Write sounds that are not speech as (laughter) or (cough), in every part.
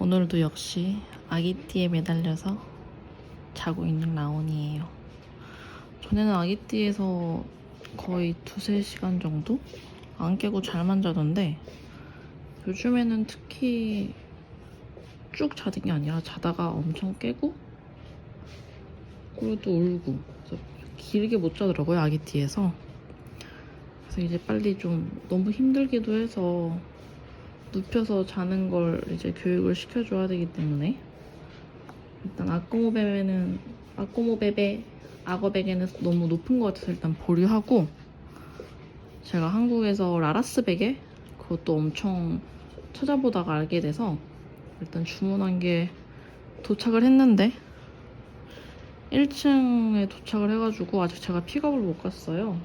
오늘도 역시 아기띠에 매달려서 자고 있는 라온이에요. 전에는 아기띠에서 거의 두세 시간 정도 안 깨고 잘만 자던데 요즘에는 특히 쭉 자는 게 아니라 자다가 엄청 깨고 그리고 또 울고 길게 못 자더라고요 아기띠에서 그래서 이제 빨리 좀 너무 힘들기도 해서 눕혀서 자는 걸 이제 교육을 시켜줘야 되기 때문에 일단 아꼬모베베는 아꼬모베베 악어베개는 너무 높은 것 같아서 일단 보류하고 제가 한국에서 라라스 베개 그것도 엄청 찾아보다가 알게 돼서 일단 주문한 게 도착을 했는데 1층에 도착을 해가지고 아직 제가 픽업을 못 갔어요.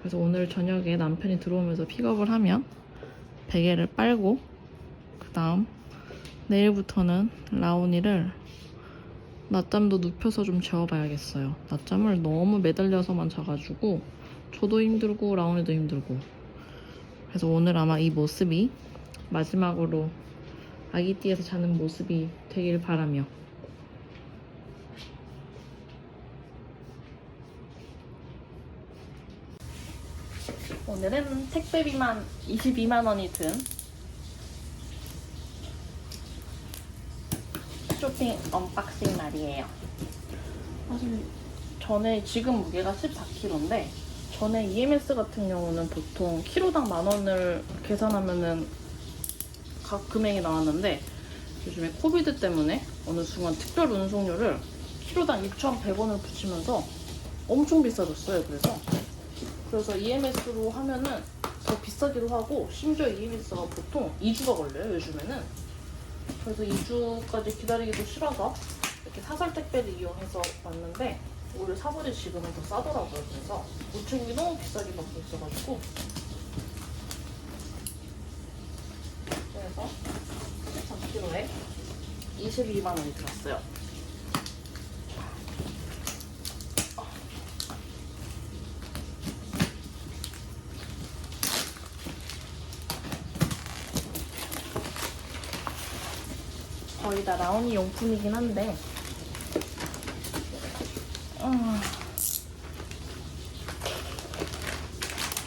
그래서 오늘 저녁에 남편이 들어오면서 픽업을 하면 베개를 빨고 그 다음 내일부터는 라온이를 낮잠도 눕혀서 좀 재워봐야겠어요. 낮잠을 너무 매달려서만 자가지고 저도 힘들고 라온이도 힘들고 그래서 오늘 아마 이 모습이 마지막으로 아기띠에서 자는 모습이 되길 바라며 오늘은 택배비만 22만 원이 든 쇼핑 언박싱 날이에요. 사실 전에 지금 무게가 14kg인데 전에 EMS 같은 경우는 보통 키로당 만 원을 계산하면은 각 금액이 나왔는데 요즘에 코비드 때문에 어느 순간 특별 운송료를 키로당 6,100원을 붙이면서 엄청 비싸졌어요. 그래서 그래서 EMS로 하면은 더 비싸기도 하고 심지어 EMS가 보통 2주가 걸려요 요즘에는. 그래서 2주까지 기다리기도 싫어서 이렇게 사설 택배를 이용해서 왔는데 오히려 사버리 지금은 더 싸더라고요. 그래서 우체국이 너무 비싸게 받고 있어가지고. 그래서 13kg에 22만 원이 들었어요 거의 다 라온이 용품이긴 한데. 음.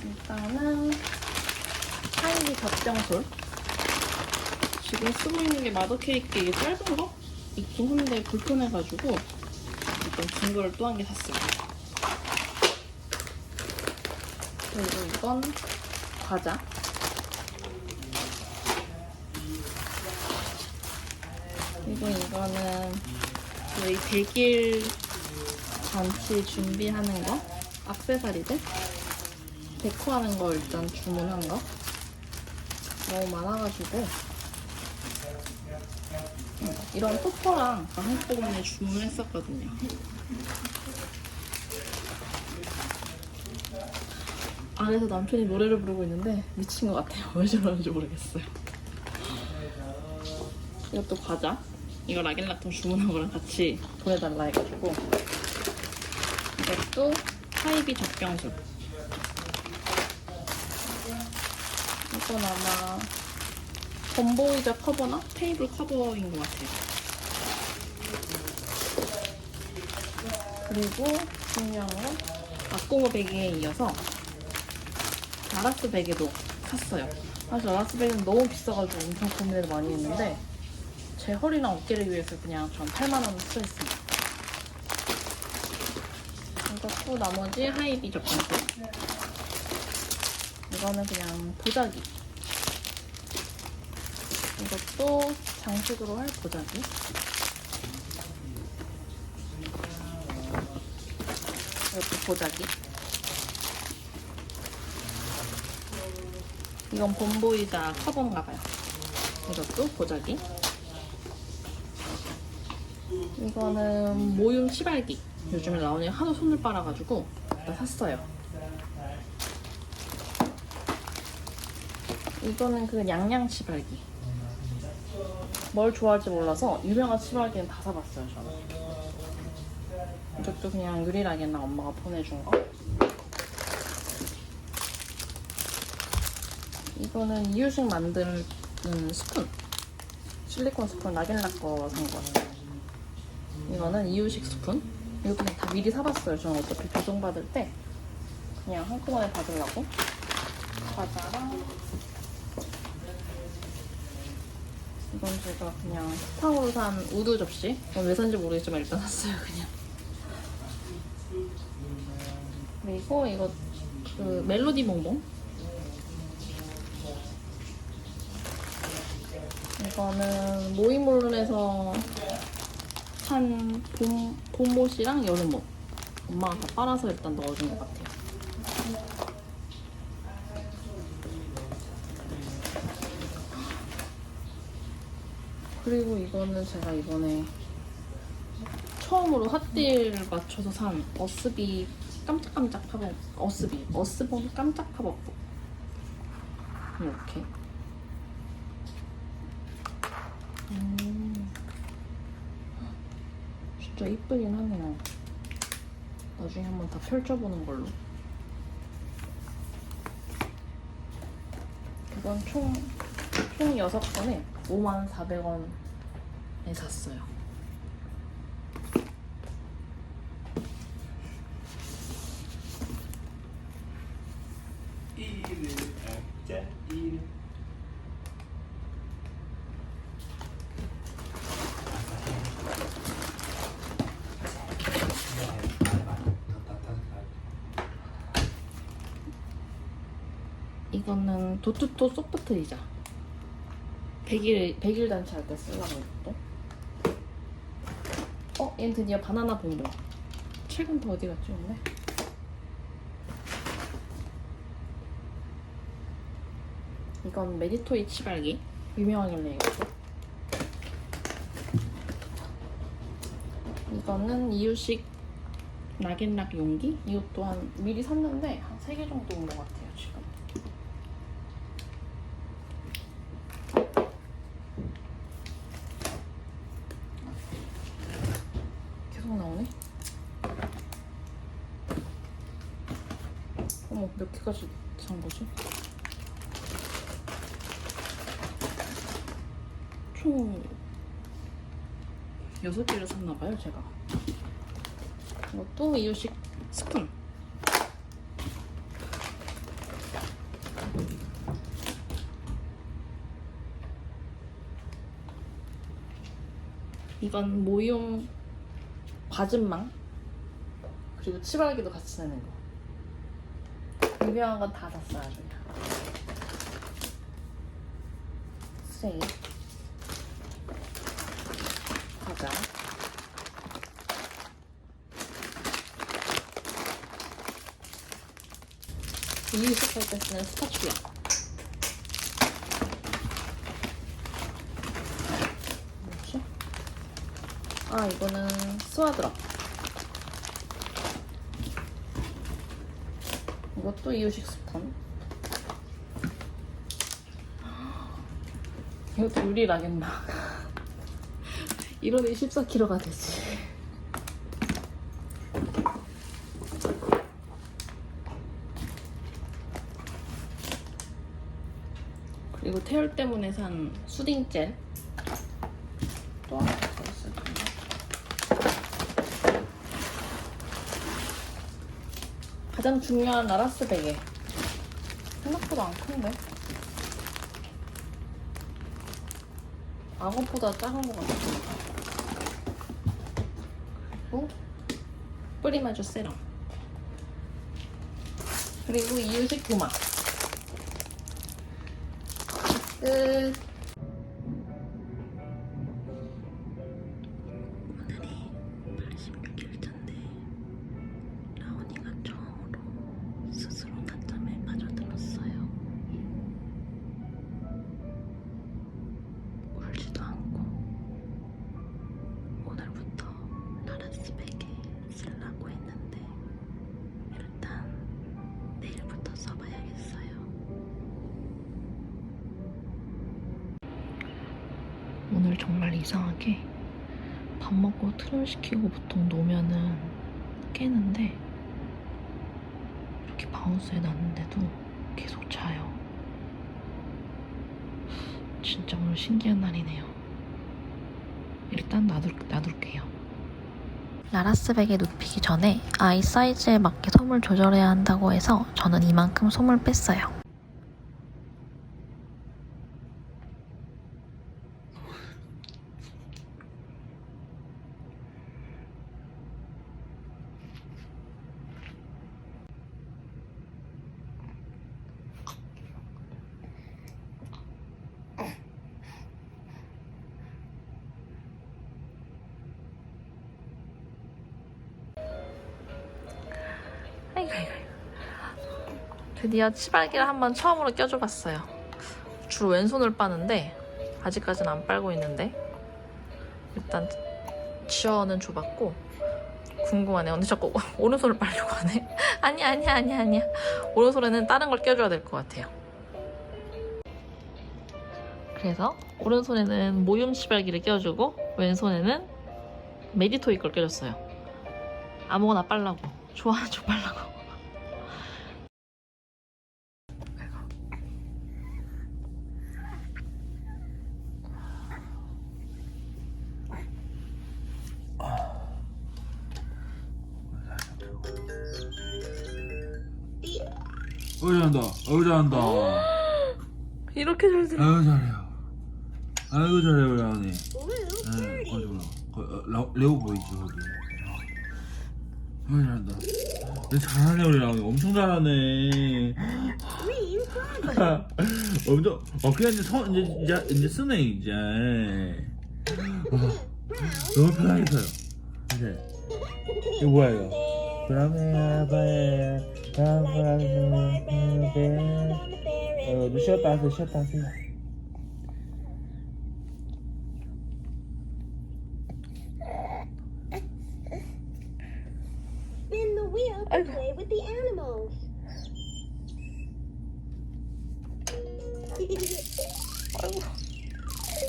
일단은 하이리 젖병솔. 지금 쓰고 있는 게 마더 케이크 이게 짧은 거? 있긴 한데 불편해가지고 일단 긴 거를 또 한 개 샀어요 그리고 이건 과자 그리고 이거는 저희 100일 잔치 준비하는 거? 악세사리들? 데코하는 거 일단 주문한 거? 너무 많아가지고. 음, 이런 토퍼랑 한꺼번에 주문했었거든요. 안에서 남편이 노래를 부르고 있는데 미친 것 같아요. (laughs) 왜 저러는지 모르겠어요. 이것도 과자 이거 라겔락통 주문한 거랑 같이 보내달라 해가지고. 이것도 하이비 젖병술 이건 아마 건보이자 커버나 테이블 커버인 것 같아요. 그리고 건 아꼬모 베개에 이어서 라라스 베개도 샀어요. 사실 라라스 베개는 너무 비싸가지고 엄청 고민을 많이 했는데 제 허리나 어깨를 위해서 그냥 전 8만원 쓰였습니다. 이것도 나머지 하이비 접근수. 이거는 그냥 보자기. 이것도 장식으로 할 보자기. 이것도 보자기. 이건 본보이자 커버인가봐요. 이것도 보자기. 이거는 모용 치발기. 요즘에 나오니 하도 손을 빨아가지고 일단 샀어요. 이거는 그 양양 치발기. 뭘 좋아할지 몰라서 유명한 치발기는 다 사봤어요, 저는. 이것도 그냥 유리라겠나 엄마가 보내준 거. 이거는 이유식 만드는 스푼. 실리콘 스푼 나겔락 거산 거예요. 이거는 이유식 스푼. 이거 그냥 다 미리 사봤어요. 저는 어차피 배송 받을 때 그냥 한꺼번에 받으려고. 과자랑 이건 제가 그냥 스탕으로 산 우드 접시. 이건 왜 산지 모르겠지만 일단 샀어요, 그냥. 그리고 이거 그 멜로디 몽몽. 이거는 모이몰론에서 산 봄, 봄옷이랑 여름옷. 엄마가 다 빨아서 일단 넣어준 것 같아요. 그리고 이거는 제가 이번에 처음으로 핫딜 맞춰서 산 어스비 깜짝깜짝 팝업 어스비 어스본 깜짝 팝업북 이렇게 음, 진짜 이쁘긴 하네요. 나중에 한번 다 펼쳐보는 걸로. 이건 총, 총 6건에 54,000원에 샀어요 이를 각자 일 이거는 도투토 소프트 의자. 100일, 100일 단체 할 때 쓰려고 이것도 어? 얘는 드디어 바나나 봉봉. 책은 또 어디 갔지 오늘? 이건 메디토 이 치발기. 유명하길래 이것도 이거는 이유식 나겐락 용기? 이것도 한 미리 샀는데 한 3개 정도 온 것 같아요 지금 계속 나오네 어머 몇 개까지 산 거지? 총 6개를 샀나 봐요 제가. 이것도 이유식 스푼. 이건 모용 과즙망 그리고 치발기도 같이 내는 거 유명한 건다 아주 그냥 쓰레기 과자. 이유식 할때 쓰는 스파츌라 뭐지? 아 이거는 스와드럽 이것도 이유식 스푼 이것도 유리 라겐나 이러니 14kg가 되지. 그리고 태열 때문에 산 수딩 젤. 또 하나 더 있을 텐데. 가장 중요한 라라스 베개. 생각보다 안 큰데? 악어보다 작은 것 같아. 그리고 뿌리마주 세럼. 그리고 이유식 도마. 끝. 오늘 정말 이상하게 밥 먹고 트름 시키고 보통 놓으면은 깨는데 이렇게 바운스에 놨는데도 계속 자요. 진짜 오늘 신기한 날이네요. 일단 놔둘, 놔둘게요. 라라스백에 눕히기 전에 아이 사이즈에 맞게 솜을 조절해야 한다고 해서 저는 이만큼 솜을 뺐어요. 드디어 치발기를 한번 처음으로 껴줘봤어요. 주로 왼손을 빠는데 아직까지는 안 빨고 있는데 일단 지어는 줘봤고 궁금하네요. 근데 자꾸 (laughs) 오른손을 빨려고 하네. (laughs) 아니야 아니야 아니야 아니야. 오른손에는 다른 걸 껴줘야 될 것 같아요. 그래서 오른손에는 모형 치발기를 껴주고 왼손에는 메디토이 걸 껴줬어요. 아무거나 빨라고. 좋아하는 쪽 (laughs) 빨라고. 잘한다. 어 잘한다. 이렇게 잘 들어. 아유 잘해요. 아이고 잘해요 아니. 네, 거기 보라. 거, 어, 라, 레오 보이죠 거기. 아유 잘한다. 네, 잘하네 우리 아니. 엄청 잘하네. (laughs) 엄청. 어 그냥 이제 선 이제 이제, 이제 쓰네 이제. 어, 너무 편하겠어요. 이제. 이거 뭐야 이거? 그러면 아빠의 아빠의 어, 너 쉬었다 하세요, 쉬었다 하세요. Spin the wheel to play with the animals.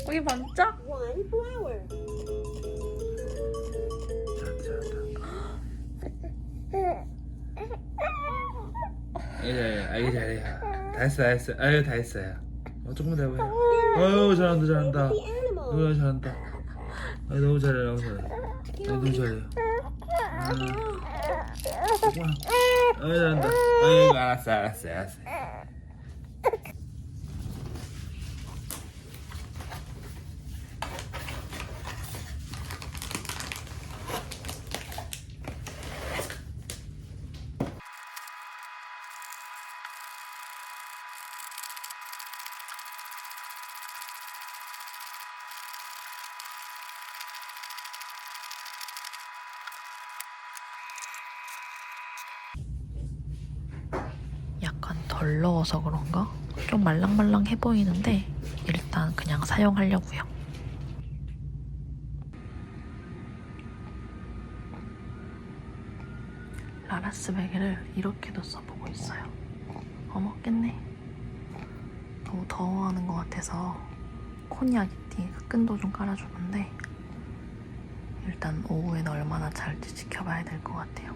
여기 반짝? One flower. 예, 아이 잘해요. 다 했어, 다 했어. 아유, 다 했어요. 어, 조금 더 해봐요. 아유, 잘한다, 잘한다. 너무 잘한다. 아유, 너무 잘해, 너무 잘해. 아유, 너무 잘해요. 아유, 조금만. 아유, 잘한다. 아유, 알았어, 알았어, 알았어. 약간 덜 넣어서 그런가? 좀 말랑말랑해 보이는데 일단 그냥 사용하려고요. 라라스 베개를 이렇게도 써보고 있어요. 어머 깼네. 너무 더워하는 것 같아서 코니아기티 끈도 좀 깔아주는데 일단 오후에는 얼마나 잘지 지켜봐야 될 것 같아요.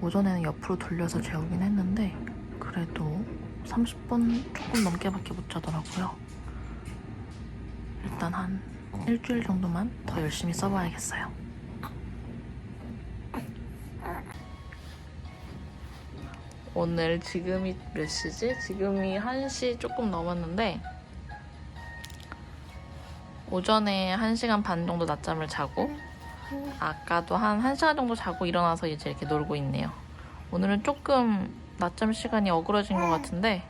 오전에는 옆으로 돌려서 재우긴 했는데 그래도 30분 조금 넘게밖에 못 자더라고요. 일단 한 일주일 정도만 더 열심히 써봐야겠어요. 오늘 지금이 몇 시지? 지금이 1시 조금 넘었는데 오전에 1시간 반 정도 낮잠을 자고 아까도 한 1시간 정도 자고 일어나서 이제 이렇게 놀고 있네요. 오늘은 조금 낮잠 시간이 어그러진 것 같은데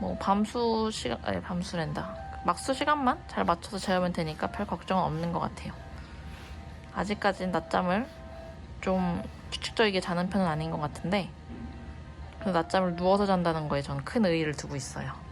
뭐 밤수 시간 아니 밤수랜다. 막수 시간만 잘 맞춰서 재우면 되니까 별 걱정은 없는 것 같아요. 아직까지는 낮잠을 좀 규칙적이게 자는 편은 아닌 것 같은데 그 낮잠을 누워서 잔다는 거에 저는 큰 의의를 두고 있어요.